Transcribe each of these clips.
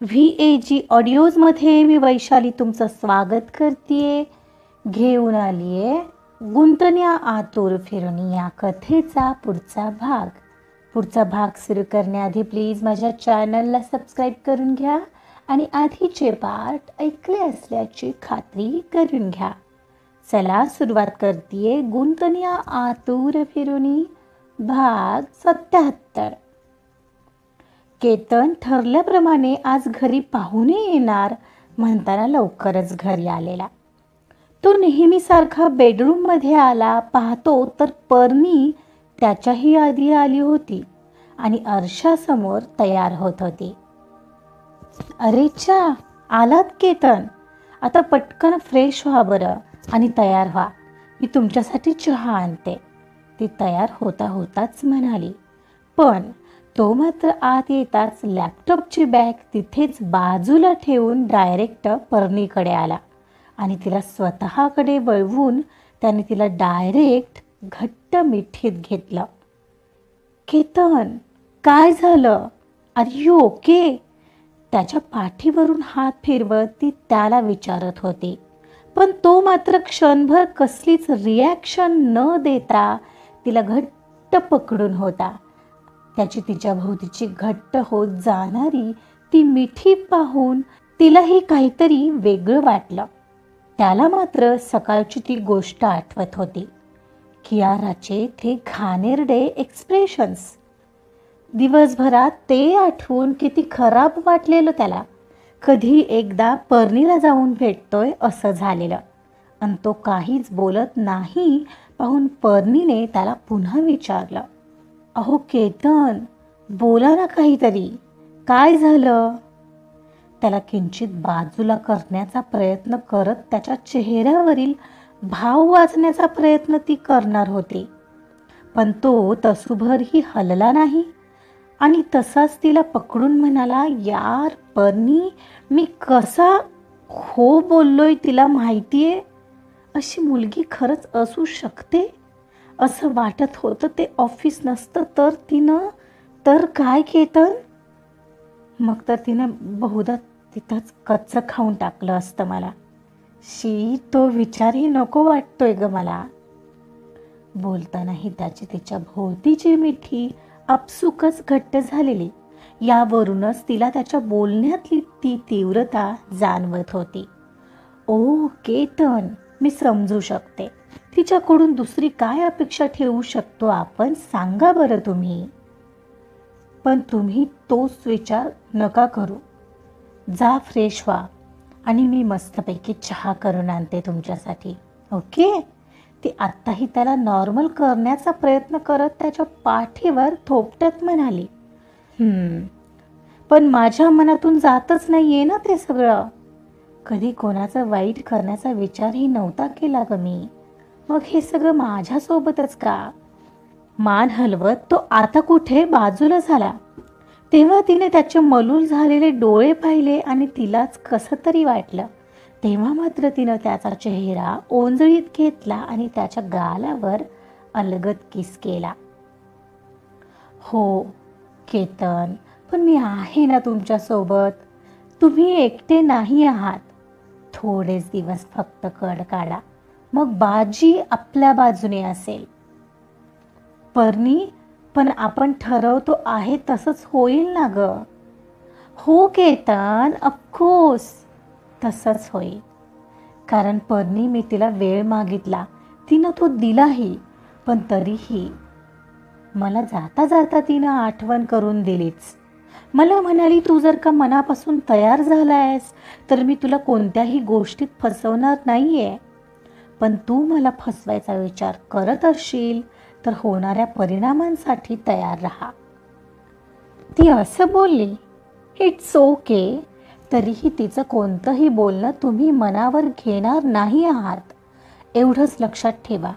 V A जी ऑडिओजमध्ये मी वैशाली तुमचं स्वागत करते घेऊन आली आहे गुंतण्या आतुर फिरणी या कथेचा पुढचा भाग. पुढचा भाग सुरू करण्याआधी प्लीज माझ्या चॅनलला सबस्क्राईब करून घ्या आणि आधीचे पार्ट ऐकले असल्याची खात्री करून घ्या. चला सुरुवात करते गुंतण्या आतुर फिरुनी भाग सत्याहत्तर. केतन ठरल्याप्रमाणे आज घरी पाहुणे येणार म्हणताना लवकरच घरी आलेला. तो नेहमीसारखा बेडरूममध्ये आला पाहतो तर परनी त्याच्याही आधी आली होती आणि अर्शासमोर तयार होत होती. अरे चा आलात केतन. आता पटकन फ्रेश व्हा बरं आणि तयार व्हा. मी तुमच्यासाठी चहा आणते. ती तयार होता होताच म्हणाली. पण तो मात्र आत येताच लॅपटॉपची बॅग तिथेच बाजूला ठेवून डायरेक्ट पर्णीकडे आला आणि तिला स्वतःकडे वळवून त्याने तिला डायरेक्ट घट्ट मिठीत घेतलं. केतन काय झालं? आर यू ओके त्याच्या पाठीवरून हात फिरवत ती त्याला विचारत होती. पण तो मात्र क्षणभर कसलीच रिॲक्शन न देता तिला घट्ट पकडून होता. त्याची तिच्या भोवतीची घट्ट होत जाणारी ती मिठी पाहून तिलाही काहीतरी वेगळं वाटलं. त्याला मात्र सकाळची ती गोष्ट आठवत होती. कियाराचे ते घाणेरडे एक्सप्रेशन्स दिवसभरात ते आठवून किती खराब वाटलेलं त्याला. कधी एकदा पर्णीला जाऊन भेटतोय असं झालेलं. आणि तो काहीच बोलत नाही पाहून पर्णीने त्याला पुन्हा विचारलं. अहो केतन बोला ना काहीतरी. काय झालं? त्याला किंचित बाजूला करण्याचा प्रयत्न करत त्याच्या चेहऱ्यावरील भाव वाचण्याचा प्रयत्न ती करणार होती. पण तो तसूभरही हलला नाही आणि तसाच तिला पकडून म्हणाला यार पर्णी मी कसा हो बोललोय तिला माहिती आहे अशी मुलगी खरंच असू शकते? असं वाटत होतं. ते ऑफिस नसतं तर तिनं तर काय केतन? मग तर तिनं बहुधा तिथंच कच्चं खाऊन टाकलं असतं मला. शी तो विचारही नको वाटतोय ग मला. बोलतानाही त्याची तिच्या भोवतीची मिठी आपसुकच घट्ट झालेली. यावरूनच तिला त्याच्या बोलण्यातली ती तीव्रता जाणवत होती. ओ केतन मी समजू शकते. तिच्याकडून दुसरी काय अपेक्षा ठेवू शकतो आपण सांगा बरं तुम्ही. पण तुम्ही तोच विचार नका करू. जा फ्रेश व्हा आणि मी मस्तपैकी चहा करून आणते तुमच्यासाठी. ओके? ती आत्ताही त्याला नॉर्मल करण्याचा प्रयत्न करत त्याच्या पाठीवर थोपटत म्हणाली. पण माझ्या मनातून जातच नाही आहे ना ते सगळं. कधी कोणाचं वाईट करण्याचा विचारही नव्हता केला ग मी. मग हे सगळं माझ्यासोबतच का? मान हलवत तो आता कुठे बाजूला झाला. तेव्हा तिने त्याचे मलूल झालेले डोळे पाहिले आणि तिलाच कसं तरी वाटलं. तेव्हा मात्र तिनं त्याचा चेहरा ओंजळीत घेतला आणि त्याच्या गालावर अलगद किस केला. हो केतन पण मी आहे ना तुमच्यासोबत. तुम्ही एकटे नाही आहात. थोडेच दिवस फक्त कड काढा. मग बाजी आपल्या बाजूने असेल. परनी पण आपण ठरवतो आहे तसंच होईल ना ग. हो केतन अफकोर्स तसंच होईल. कारण परनी मी तिला वेळ मागितला. तिनं तो दिलाही पण तरीही. मला जाता जाता तिनं आठवण करून दिलीच. मला म्हणाली तू जर का मनापासून तयार झाला आहेस तर मी तुला कोणत्याही गोष्टीत फसवणार नाही आहे पण तू मला फसवायचा विचार करत असशील तर होणाऱ्या परिणामांसाठी तयार राहा. ती असं बोलली इट्स ओके तरीही तिचं कोणतंही बोलणं तुम्ही मनावर घेणार नाही आहात. एवढंच लक्षात ठेवा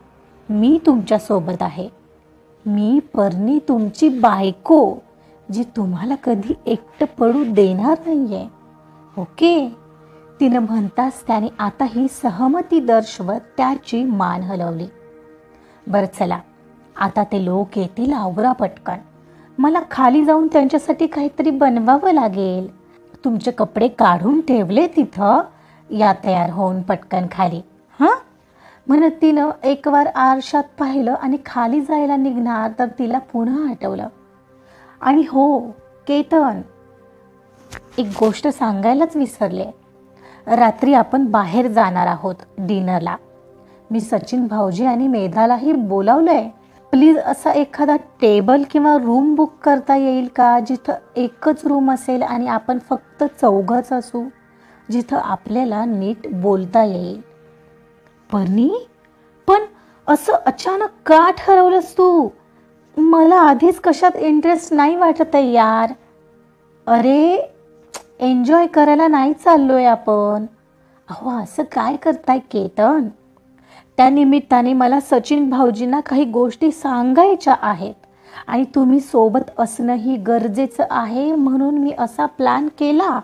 मी तुमच्यासोबत आहे. मी परनी तुमची बायको जी तुम्हाला कधी एकटं पडू देणार नाही आहे ओके तिनं म्हणताच त्याने आता ही सहमती दर्शवत त्याची मान हलवली. बरं चला आता ते लोक येतील आवरा पटकन. मला खाली जाऊन त्यांच्यासाठी काहीतरी बनवावं लागेल. तुमचे कपडे काढून ठेवले तिथं? या तयार होऊन पटकन खाली. हां? म्हणत तिनं एक वार आरशात पाहिलं आणि खाली जायला निघणार तर तिला पुन्हा आठवलं. आणि हो केतन. एक गोष्ट सांगायलाच विसरले. रात्री आपण बाहेर जाणार आहोत डिनरला. मी सचिन भाऊजी आणि मेधालाही आहे प्लीज असा एखादा टेबल किंवा रूम बुक करता येईल का? जिथं एकच रूम असेल आणि आपण फक्त चौघच असू जिथं आपल्याला नीट बोलता येईल. पर्णी पण असं अचानक का ठरवलंस तू? मला आधीच कशात इंटरेस्ट नाही वाटत आहे यार. अरे एन्जॉय करायला नाही चाललोय आपण. अहो असं काय करताय केतन? त्या निमित्ताने मला सचिन भाऊजींना काही गोष्टी सांगायच्या आहेत आणि तुम्ही सोबत असणंही गरजेचं आहे म्हणून मी असा प्लॅन केला.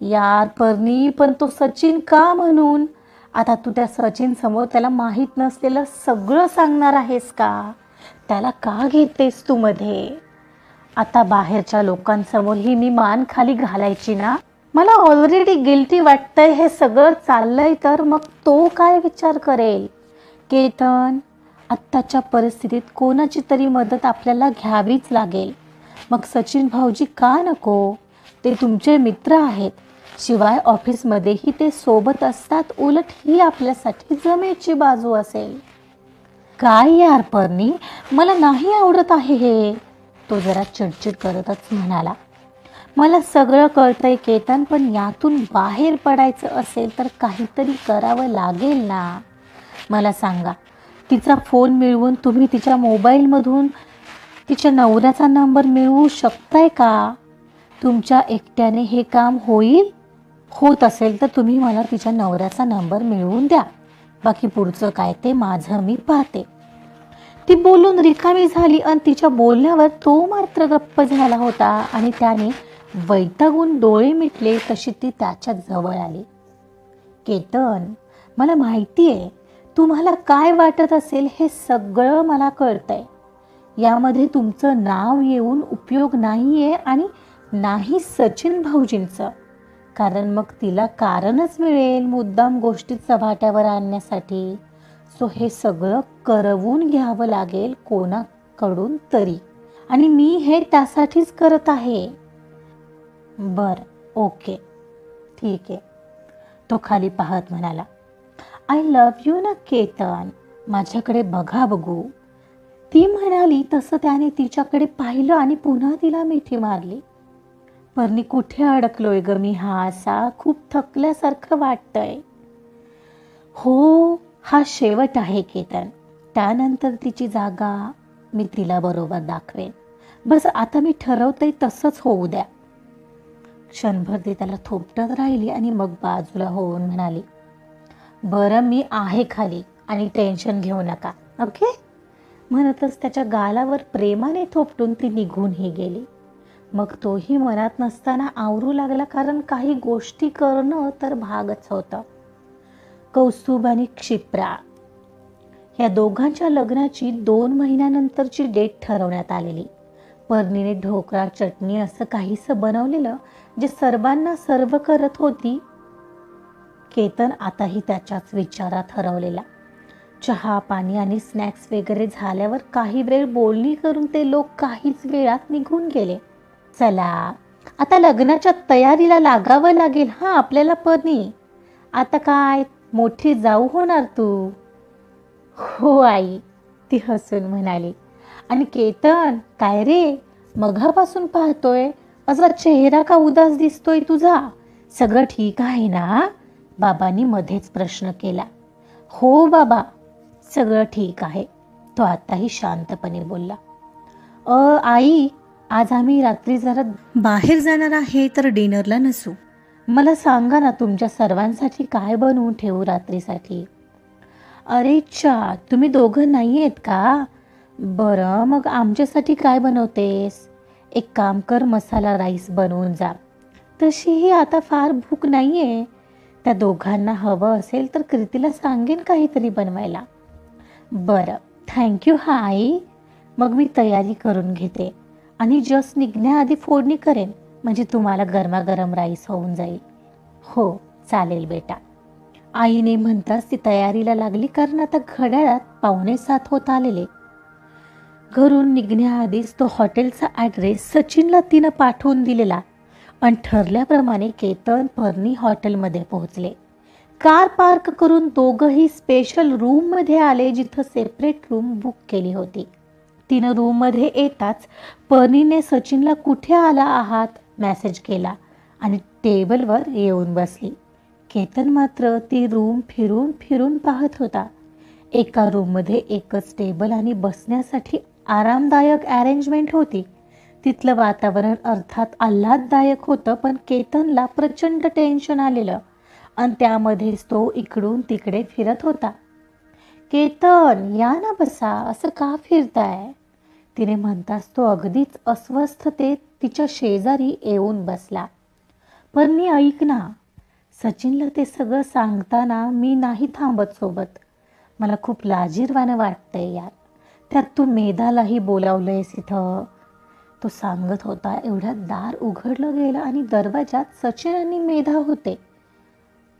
यार परनी पण तो सचिन का म्हणून? आता तू त्या सचिन समोर त्याला माहीत नसलेलं सगळं सांगणार आहेस का? त्याला का घेतेस तू मध्ये? आता बाहेरच्या लोकांसमोर ही मी मान खाली घालायची ना? मला ऑलरेडी गिल्टी वाटतंय हे सगळं चाललंय तर मग तो काय विचार करेल? केतन आत्ताच्या परिस्थितीत कोणाची तरी मदत आपल्याला घ्यावीच लागेल. मग सचिन भाऊजी का नको? ते तुमचे मित्र आहेत. शिवाय ऑफिसमध्येही ते सोबत असतात उलट ही आपल्यासाठी जमेची बाजू असेल. काय यार परनी मला नाही आवडत आहे हे. तो जरा चिडचिड करतच म्हणाला मला सगळं कळतंय केतन पण यातून बाहेर पडायचं असेल तर काहीतरी करावं लागेल ना. मला सांगा तिचा फोन मिळवून तुम्ही तिच्या मोबाईलमधून तिच्या नवऱ्याचा नंबर मिळवू शकताय का? तुमच्या एकट्याने हे काम होईल? होत असेल तर तुम्ही मला तिच्या नवऱ्याचा नंबर मिळवून द्या. बाकी पुढचं काय ते माझं मी पाहते. ती बोलून रिकामी झाली आणि तिच्या बोलण्यावर तो मात्र गप्प झाला होता आणि त्याने वैतागून डोळे मिटले तशी ती त्याच्याजवळ आली. केतन मला माहिती आहे तुम्हाला काय वाटत असेल हे सगळं मला कळतंय. यामध्ये तुमचं नाव येऊन उपयोग नाही आहे आणि नाही सचिन भाऊजींचं. कारण मग तिला कारणच मिळेल मुद्दाम गोष्टी चव्हाट्यावर आणण्यासाठी. सो हे सगळं करवून घ्यावं लागेल कोणाकडून तरी. आणि मी हे त्यासाठीच करत आहे. बर ओके. ठीक आहे. तो खाली पाहत म्हणाला आय लव्ह यू ना केतन? माझ्याकडे बघा बघू. ती म्हणाली तसं त्याने तिच्याकडे पाहिलं आणि पुन्हा तिला मिठी मारली. परनी कुठे अडकलोय ग मी? हा असा खूप थकल्यासारखं वाटतंय. हो हा शेवट आहे केतन. त्यानंतर तिची जागा मी तिला बरोबर दाखवेन. बस आता मी ठरवते तसंच होऊ द्या. क्षणभर ती त्याला थोपटत राहिली आणि मग बाजूला होऊन म्हणाली बरं मी आहे खाली आणि टेन्शन घेऊ नका ओके? म्हणतच त्याच्या गालावर प्रेमाने थोपटून ती निघूनही गेली. मग तोही मनात नसताना आवरू लागला कारण काही गोष्टी करणं तर भागच होतं. कौस्तुभ आणि क्षिप्रा. या दोघांच्या लग्नाची दोन महिन्यानंतरची डेट ठरवण्यात आलेली. पर्णीने ढोकळा चटणी असं काहीसं बनवलेलं जे सर्वांना सर्व करत होती. केतन आताही त्याच्याच विचारात हरवलेला. चहा पाणी आणि स्नॅक्स वगैरे झाल्यावर काही वेळ बोलणी करून ते लोक काहीच वेळात निघून गेले. चला आता लग्नाच्या तयारीला लागावं लागेल हां आपल्याला पर्णी. आता काय? मोठी जाऊ होणार तू? हो आई ती हसून म्हणाली. आणि केतन काय रे? मघापासून पाहतोय? असा चेहरा का उदास दिसतोय तुझा? सगळं ठीक आहे ना? बाबांनी मध्येच प्रश्न केला. हो बाबा सगळं ठीक आहे. तो आताही शांतपणे बोलला. अ आई आज आम्ही रात्री जरा बाहेर जाणार आहे तर डिनरला नसू. मला सांगा ना तुमच्या सर्वांसाठी काय बनवून ठेवू रात्रीसाठी? अरे चा तुम्ही दोघं नाही आहेत का? बरं मग आमच्यासाठी काय बनवतेस? एक काम कर मसाला राईस बनवून जा. तशीही आता फार भूक नाही आहे त्या दोघांना हवं असेल तर कृतीला सांगेन काहीतरी बनवायला. बरं थँक्यू हा आई. मग मी तयारी करून घेते. आणि जस्ट निघण्याआधी फोडणी करेन. म्हणजे तुम्हाला गरमागरम राईस होऊन जाईल. हो चालेल बेटा. आईने म्हणताच ती तयारीला लागली कारण आता घड्याळात पावणे सात होत आलेले. घरून निघण्याआधीच तो हॉटेलचा ॲड्रेस सचिनला तिनं पाठवून दिलेला आणि ठरल्याप्रमाणे केतन परनी हॉटेलमध्ये पोहोचले. कार पार्क करून दोघंही स्पेशल रूममध्ये आले जिथं सेपरेट रूम बुक केली होती. तिनं रूममध्ये येताच पर्नीने सचिनला कुठे आला आहात? मॅसेज केला आणि टेबलवर येऊन बसली. केतन मात्र ती रूम फिरून फिरून पाहत होता. एका रूममध्ये एकच टेबल आणि बसण्यासाठी आरामदायक अरेंजमेंट होती. तिथलं वातावरण अर्थात आल्हाददायक होतं पण केतनला प्रचंड टेन्शन आलेलं आणि त्यामध्येच तो इकडून तिकडे फिरत होता. केतन या ना बसा असं का फिरताय? तिने म्हणताच तो अगदीच अस्वस्थतेत तिच्या शेजारी येऊन बसला. पण मी ऐक ना सचिनला ते सगळं सांगताना मी नाही थांबत सोबत. मला खूप लाजीरवानं वाटतंय यार. त्यात तू मेधालाही बोलावलंयस इथं. तो सांगत होता एवढ्यात दार उघडलं गेलं आणि दरवाजात सचिन आणि मेधा होते.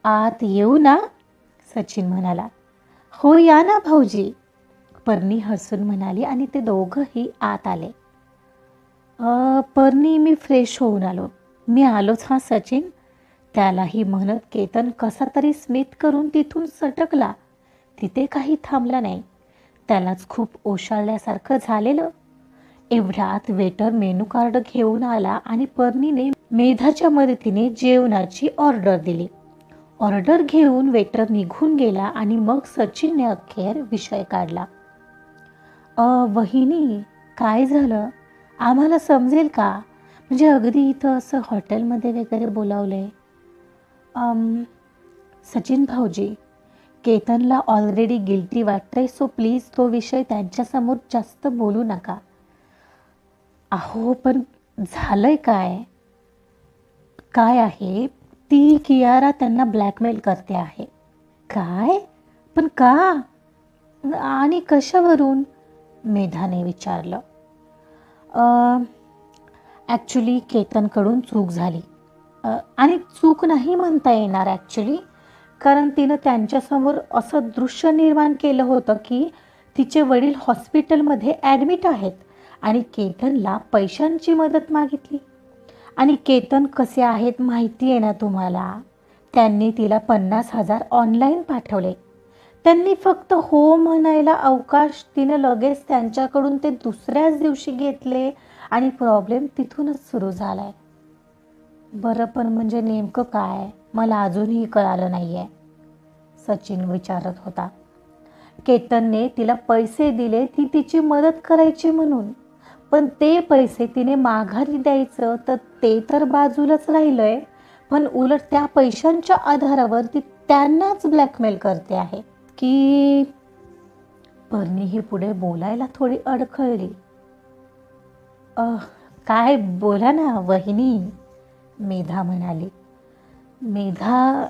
आत येऊ ना सचिन म्हणाला. हो या ना भाऊजी. पर्णी हसून म्हणाली आणि ते दोघंही आत आले. पर्नी पर्णी मी फ्रेश होऊन आलो. मी आलोच हा सचिन. त्यालाही म्हणत केतन कसा तरी स्मित करून तिथून सटकला. तिथे काही थांबला नाही. त्यालाच खूप ओशाळल्यासारखं झालेलं. एवढ्यात वेटर मेनू कार्ड घेऊन आला आणि पर्णीने मेधाच्या मदतीने जेवणाची ऑर्डर दिली. ऑर्डर घेऊन वेटर निघून गेला आणि मग सचिनने अखेर विषय काढला. अ वहिनी काय झालं? आम्हाला समजेल का? म्हणजे अगदी इथं असं हॉटेलमध्ये वगैरे बोलावलं. आहे सचिन भाऊजी केतनला ऑलरेडी गिल्टी वाटतंय सो प्लीज तो विषय त्यांच्यासमोर जास्त बोलू नका. अहो पण झालंय काय? काय आहे? ती कियारा त्यांना ब्लॅकमेल करते आहे. काय? पण का? आणि कशावरून? मेधाने विचारलं. ॲक्च्युली केतनकडून चूक झाली. आणि चूक नाही म्हणता येणार ॲक्च्युली कारण तिनं त्यांच्यासमोर असं दृश्य निर्माण केलं होतं की तिचे वडील हॉस्पिटलमध्ये ॲडमिट आहेत आणि केतनला पैशांची मदत मागितली. आणि केतन कसे आहेत माहिती आहे ना तुम्हाला? त्यांनी तिला पन्नास हजार ऑनलाईन पाठवले. त्यांनी फक्त हो म्हणायला अवकाश तिनं लगेच त्यांच्याकडून ते दुसऱ्याच दिवशी घेतले आणि प्रॉब्लेम तिथूनच सुरू झालाय. बरं पण म्हणजे नेमकं काय? मला अजूनही कळालं नाही आहे सचिन विचारत होता. केतनने तिला पैसे दिले ती तिची मदत करायची म्हणून. पण ते पैसे तिने माघारी द्यायचं तर ते तर बाजूलाच राहिलंय. पण उलट त्या पैशांच्या आधारावर ती त्यांनाच ब्लॅकमेल करते आहे. की पर्णी ही पुढे बोलायला थोडी अडखळली. "अह, काय बोला ना वहिनी मेधा म्हणाली. मेधा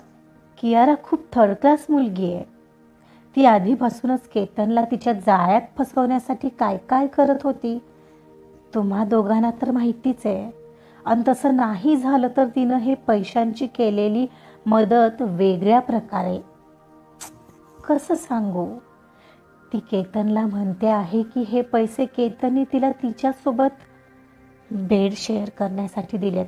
कियारा खूप थर्ड क्लास मुलगी आहे. ती आधीपासूनच केतनला तिच्या जाळ्यात फसवण्यासाठी काय काय करत होती तुम्हा दोघांना तर माहितीच आहे. आणि तसं नाही झालं तर तिनं हे पैशांची केलेली मदत वेगळ्या प्रकारे कसं सांगू? ती केतनला म्हणते आहे की हे पैसे केतनने तिला तिच्यासोबत बेड शेअर करण्यासाठी दिलेत.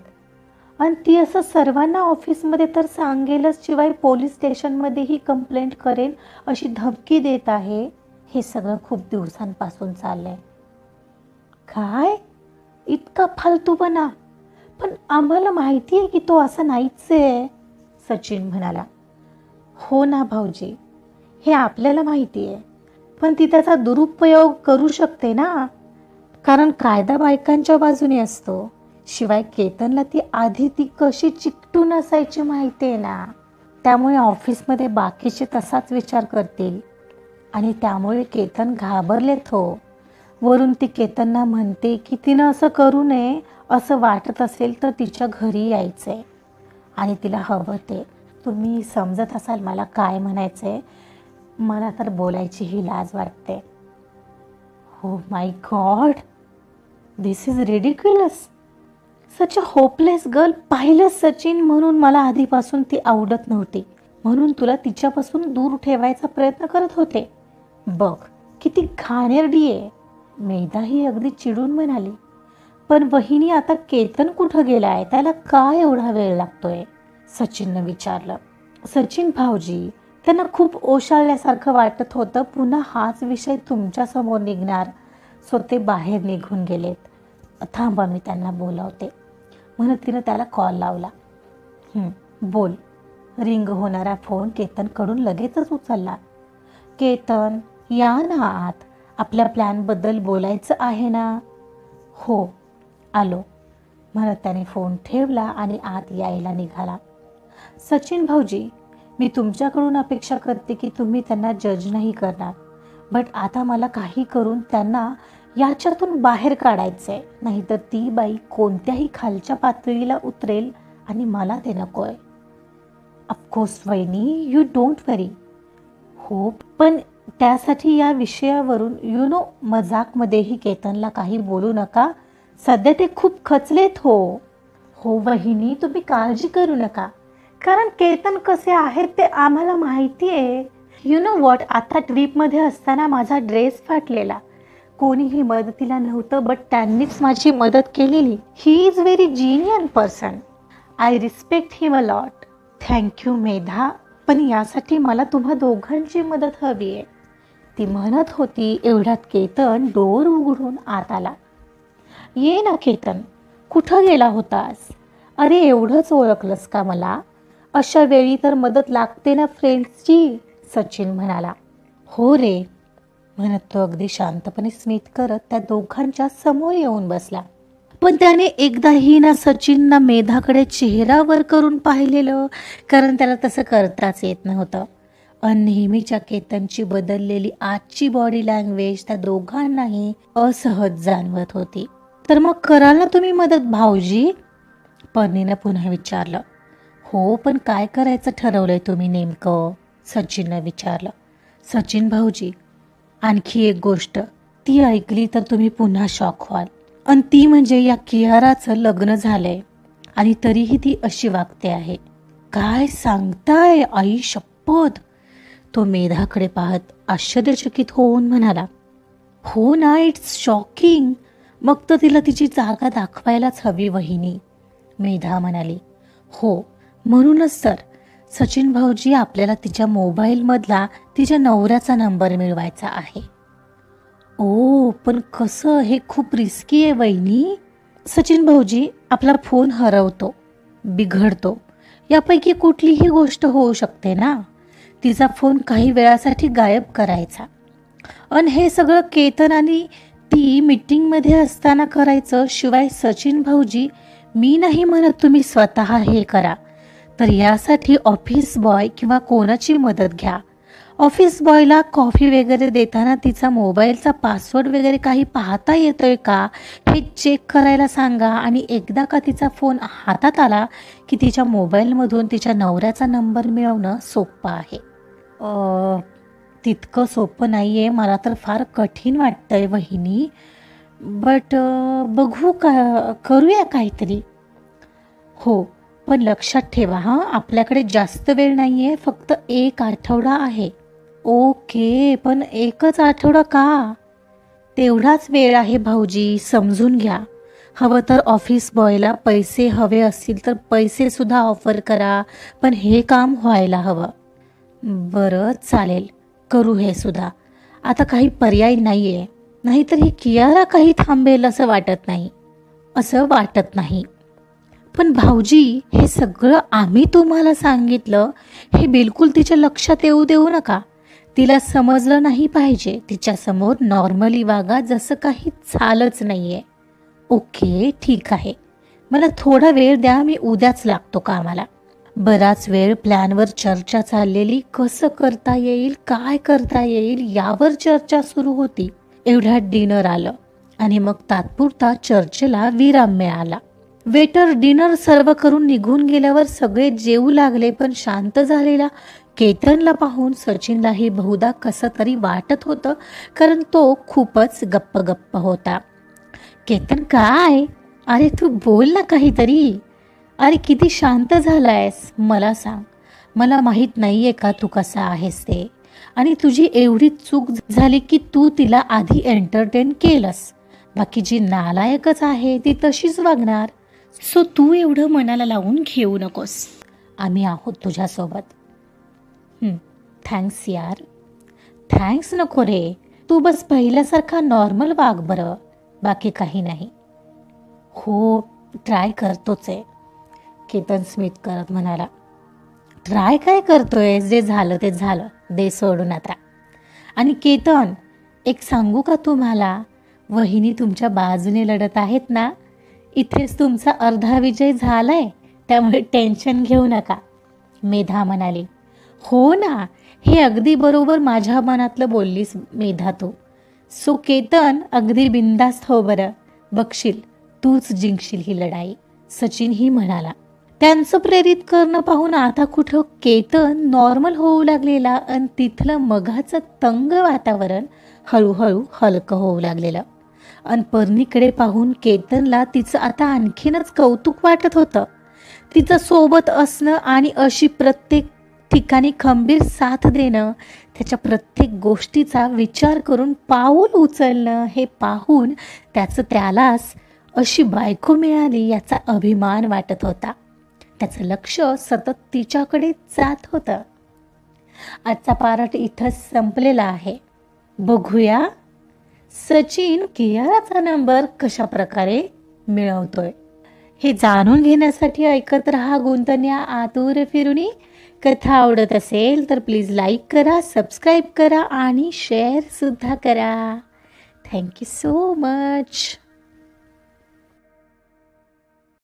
आणि ती असं सर्वांना ऑफिसमध्ये तर सांगेलच शिवाय पोलीस स्टेशनमध्येही कंप्लेंट करेन अशी धमकी देत आहे. हे सगळं खूप दिवसांपासून चाललंय. काय? इतका फालतूपणा पण आम्हाला माहिती आहे की तो असा नाहीच आहे सचिन म्हणाला. हो ना भाऊजी. हे आपल्याला माहिती आहे पण ती त्याचा दुरुपयोग करू शकते ना? कारण कायदा बायकांच्या बाजूने असतो. शिवाय केतनला ती आधी ती कशी चिकटून असायची माहिती आहे ना? त्यामुळे ऑफिसमध्ये बाकीचे तसाच विचार करतील. आणि त्यामुळे केतन घाबरलेत हो. वरून ती केतनना म्हणते की तिनं असं करू नये. असं वाटत असेल तर तिच्या घरी यायचं आहे आणि तिला हवं ते. तुम्ही समजत असाल मला काय म्हणायचं आहे मला तर बोलायची ही लाज वाटते. हो my god this is ridiculous such a hopeless girl पाहिलं सचिन म्हणून मला आधीपासून ती आवडत नव्हती. म्हणून तुला तिच्यापासून दूर ठेवायचा प्रयत्न करत होते. बघ किती घाणेरडी आहे. मेधा ही अगदी चिडून म्हणाली. पण वहिनी आता केतन कुठं गेलाय त्याला काय एवढा वेळ लागतोय? सचिननं विचारलं. सचिन भाऊजी त्यांना खूप ओशाळल्यासारखं वाटत होतं. पुन्हा हाच विषय तुमच्यासमोर निघणार. सो ते बाहेर निघून गेलेत. थांबा मी त्यांना बोलावते. म्हणून तिनं त्याला कॉल लावला. बोल. रिंग होणारा फोन केतनकडून लगेचच उचलला. केतन या ना आत. आपल्या प्लॅनबद्दल बोलायचं आहे ना? हो आलो. म्हणत त्याने फोन ठेवला आणि आत यायला निघाला. सचिन भाऊजी मी तुमच्याकडून अपेक्षा करते की तुम्ही त्यांना जज नाही करणार. बट आता मला काही करून त्यांना याच्यातून बाहेर काढायचं आहे नाहीतर ती बाई कोणत्याही खालच्या पातळीला उतरेल आणि मला ते नको आहे अफकोर्स वहिनी यू डोंट वरी हो पण त्यासाठी या विषयावरून यु नो मजाकमध्येही केतनला काही बोलू नका. सध्या ते खूप खचलेत हो. हो वहिनी तुम्ही काळजी करू नका. कारण केतन कसे आहेत ते आम्हाला माहिती आहे. यु नो वॉट आता ट्रीपमध्ये असताना माझा ड्रेस फाटलेला. कोणीही मदतीला नव्हतं बट त्यांनीच माझी मदत केलेली. He is very genuine person I respect him a lot thank you Medha. पण यासाठी मला तुम्हा दोघांची मदत हवी आहे. ती म्हणत होती एवढ्यात केतन डोर उघडून आत आला ये ना केतन कुठं गेला होतास? अरे एवढंच ओळखलंस का मला? अशा वेळी तर मदत लागते ना फ्रेंड्सची सचिन म्हणाला. हो रे म्हणत तो अगदी शांतपणे स्मित करत त्या दोघांच्या समोर येऊन बसला. पण त्याने एकदाही ना सचिन ना मेधाकडे चेहरावर करून पाहिलेलं कारण त्याला तसं करताच येत नव्हतं. अन नेहमीच्या केतनची बदललेली आजची बॉडी लँग्वेज त्या दोघांनाही असहज जाणवत होती. तर मग कराल ना तुम्ही मदत भाऊजी? पन्नीनं पुन्हा विचारलं. हो पण काय करायचं ठरवलंय तुम्ही नेमकं? सचिननं विचारलं. सचिन भाऊजी आणखी एक गोष्ट. ती ऐकली तर तुम्ही पुन्हा शॉक व्हाल. आणि ती म्हणजे या किहाराचं लग्न झालंय. आणि तरीही ती अशी वागते आहे. काय सांगताय आई शपथ? तो मेधाकडे पाहत आश्चर्यचकित होऊन म्हणाला हो ना इट्स शॉकिंग मग तर तिला तिची जागा दाखवायलाच हवी वहिनी. मेधा म्हणाली हो म्हणूनच तर सचिन भाऊजी आपल्याला तिच्या मोबाईलमधला तिच्या नवऱ्याचा नंबर मिळवायचा आहे. ओ पण कसं? हे खूप रिस्की आहे वहिनी. सचिन भाऊजी आपला फोन हरवतो बिघडतो. यापैकी कुठलीही गोष्ट होऊ शकते ना? तिचा फोन काही वेळासाठी गायब करायचा. अन हे सगळं केतन आणि ती मीटिंगमध्ये असताना करायचं शिवाय सचिन भाऊजी मी नाही म्हणत तुम्ही स्वतः हे करा. तर यासाठी ऑफिस बॉय किंवा कोणाची मदत घ्या. ऑफिस बॉयला कॉफी वगैरे देताना तिचा मोबाईलचा पासवर्ड वगैरे काही पाहता येतोय का हे चेक करायला सांगा आणि एकदा का तिचा फोन हातात आला की तिच्या मोबाईलमधून तिच्या नवऱ्याचा नंबर मिळवणं सोपं आहे. तितकं सोपं नाही आहे मला तर फार कठीण वाटतंय वहिनी. बट बघू का करूया काहीतरी? हो पण लक्षात ठेवा हां आपल्याकडे जास्त वेळ नाही आहे फक्त एक आठवडा आहे. ओके पण एकच आठवडा का? तेवढाच वेळ आहे भाऊजी समजून घ्या. हवं तर ऑफिस बॉयला पैसे हवे असतील तर पैसेसुद्धा ऑफर करा पण हे काम व्हायला हवं. बरं चालेल. करू हे सुद्धा. आता काही पर्याय नाही आहे नाहीतर ही कियारा काही थांबेल असं वाटत नाही. असं वाटत नाही. पण भाऊजी हे सगळं आम्ही तुम्हाला सांगितलं हे बिलकुल तिच्या लक्षात येऊ देऊ नका. तिला समजलं नाही पाहिजे तिच्यासमोर नॉर्मली वागा जसं काही झालंच नाही आहे ओके ठीक आहे. मला थोडा वेळ द्या मी उद्याच लागतो कामाला. बराच वेळ प्लॅनवर चर्चा चाललेली कसं करता येईल काय करता येईल यावर चर्चा सुरू होती. एवढ्यात डिनर आलं आणि मग तात्पुरता चर्चेला विराम मिळाला. वेटर डिनर सर्व करून निघून गेल्यावर सगळे जेवू लागले पण शांत झालेला केतनला पाहून सचिनलाही बहुधा कसं तरी वाटत होतं कारण तो खूपच गप्प गप्प होता. केतन काय? अरे तू बोल ना काहीतरी. अरे किती शांत झालायस मला सांग. मला माहीत नाही आहे का तू कसा आहेस ते. आणि तुझी एवढी चूक झाली की तू तिला आधी एंटरटेन केलंस. बाकी जी नालायकच आहे ती तशीच वागणार. सो तू एवढं मनाला लावून घेऊ नकोस. आम्ही आहोत तुझ्यासोबत. थँक्स यार. थँक्स नको रे. तू बस पहिल्यासारखा नॉर्मल वाग बरं. बाकी काही नाही. हो ट्राय करतोच आहे. केतन स्मित करत म्हणाला. ट्राय काय करतोय? जे झालं ते झालं. दे सोडून आता. आणि केतन एक सांगू का तुम्हाला? वहिनी तुमच्या बाजूने लढत आहेत ना? इथेच तुमचा अर्धा विजय झालाय त्यामुळे टेन्शन घेऊ नका मेधा म्हणाली. हो ना हे अगदी बरोबर माझ्या मनातलं बोललीस मेधा तू. सो केतन अगदी बिंदास्त हो बरं. बघशील तूच जिंकशील ही लढाई सचिन ही म्हणाला. त्यांचं प्रेरित करणं पाहून आता कुठं केतन नॉर्मल होऊ लागलेला आणि तिथलं मघाचं तंग वातावरण हळूहळू हलकं होऊ लागलेलं. आणि पर्णीकडे पाहून केतनला तिचं आता आणखीनच कौतुक वाटत होतं. तिचं सोबत असणं आणि अशी प्रत्येक ठिकाणी खंबीर साथ देणं त्याच्या प्रत्येक गोष्टीचा विचार करून पाऊल उचलणं हे पाहून त्याचं त्यालाच अशी बायको मिळाली याचा अभिमान वाटत होता. त्याचं लक्ष सतत तिच्याकडे जात होतं. आजचा पारट इथं संपलेला आहे. बघूया. सचिन कियाराचा नंबर कशा प्रकारे मिळवतोय? हे जाणून घेण्यासाठी ऐकत राहा गुंतण्या आतुर फिरुनी. कथा आवडत असेल तर प्लीज लाईक करा सबस्क्राईब करा आणि शेअर सुद्धा करा. Thank you so much